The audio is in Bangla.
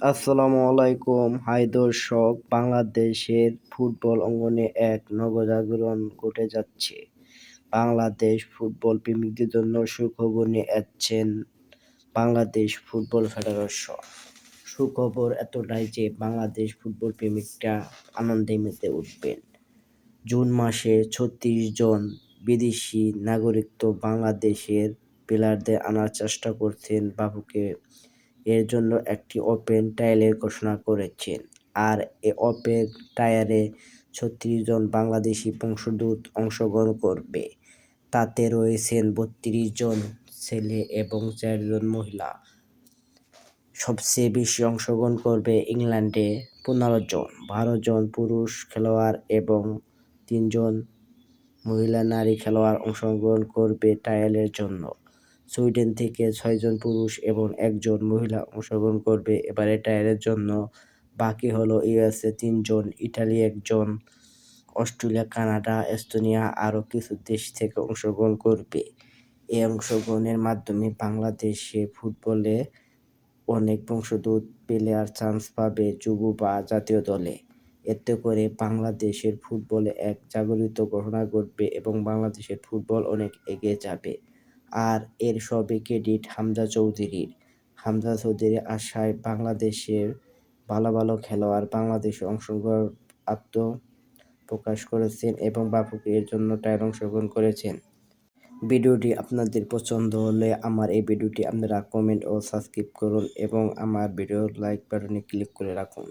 আসসালামু আলাইকুম। হাই দর্শক, বাংলাদেশের ফুটবল অঙ্গনে এক নবজাগরণ ঘটে যাচ্ছে। বাংলাদেশ ফুটবল প্রেমিকদের জন্য সুখবর নিয়ে আসছেন বাংলাদেশ ফুটবল ফেডারেশন। সুখবর এতটাই যে বাংলাদেশ ফুটবল প্রেমিকরা আনন্দে মেতে উঠবেন। জুন মাসে ছত্রিশ জন বিদেশি নাগরিকত্ব বাংলাদেশের প্লেয়ারদের আনার চেষ্টা করছেন বাবুকে। এর জন্য একটি ওপেন ট্রায়ালের ঘোষণা করেছেন আর এ ওপেন ট্রায়ালে ছত্রিশ জন বাংলাদেশি বংশোদ্ভূত অংশগ্রহণ করবে। তাতে রয়েছেন বত্রিশ জন ছেলে এবং চারজন মহিলা। সবচেয়ে বেশি অংশগ্রহণ করবে ইংল্যান্ডে পনেরো জন, বারো জন পুরুষ খেলোয়াড় এবং তিনজন মহিলা নারী খেলোয়াড় অংশগ্রহণ করবে ট্রায়ালের জন্য। সুইডেন থেকে ছয়জন পুরুষ এবং একজন মহিলা অংশগ্রহণ করবে। এবারে টায়ারের জন্য বাকি হলো ইউএসএ তিনজন ইটালি একজন, অস্ট্রেলিয়া, কানাডা, এস্তোনিয়া আরও কিছু দেশ থেকে অংশগ্রহণ করবে। এই অংশগ্রহণের মাধ্যমে বাংলাদেশে ফুটবলে অনেক বংশোদ্ভূত প্লেয়ার চান্স পাবে যুব বা জাতীয় দলে। এতে করে বাংলাদেশের ফুটবলে এক জাগরিত ঘটনা ঘটবে এবং বাংলাদেশের ফুটবল অনেক এগিয়ে যাবে। আর এর সবই ক্রেডিট হামজা চৌধুরীর। হামজা চৌধুরীর আশায় বাংলাদেশের ভালো ভালো খেলোয়াড় বাংলাদেশে অংশগ্রহণ আত্মপ্রকাশ করেছেন এবং বাপুকে এর জন্য টায়ার অংশগ্রহণ করেছেন। ভিডিওটি আপনাদের পছন্দ হলে আমার এই ভিডিওটি আপনারা কমেন্ট ও সাবস্ক্রাইব করুন এবং আমার ভিডিও লাইক বাটনে ক্লিক করে রাখুন।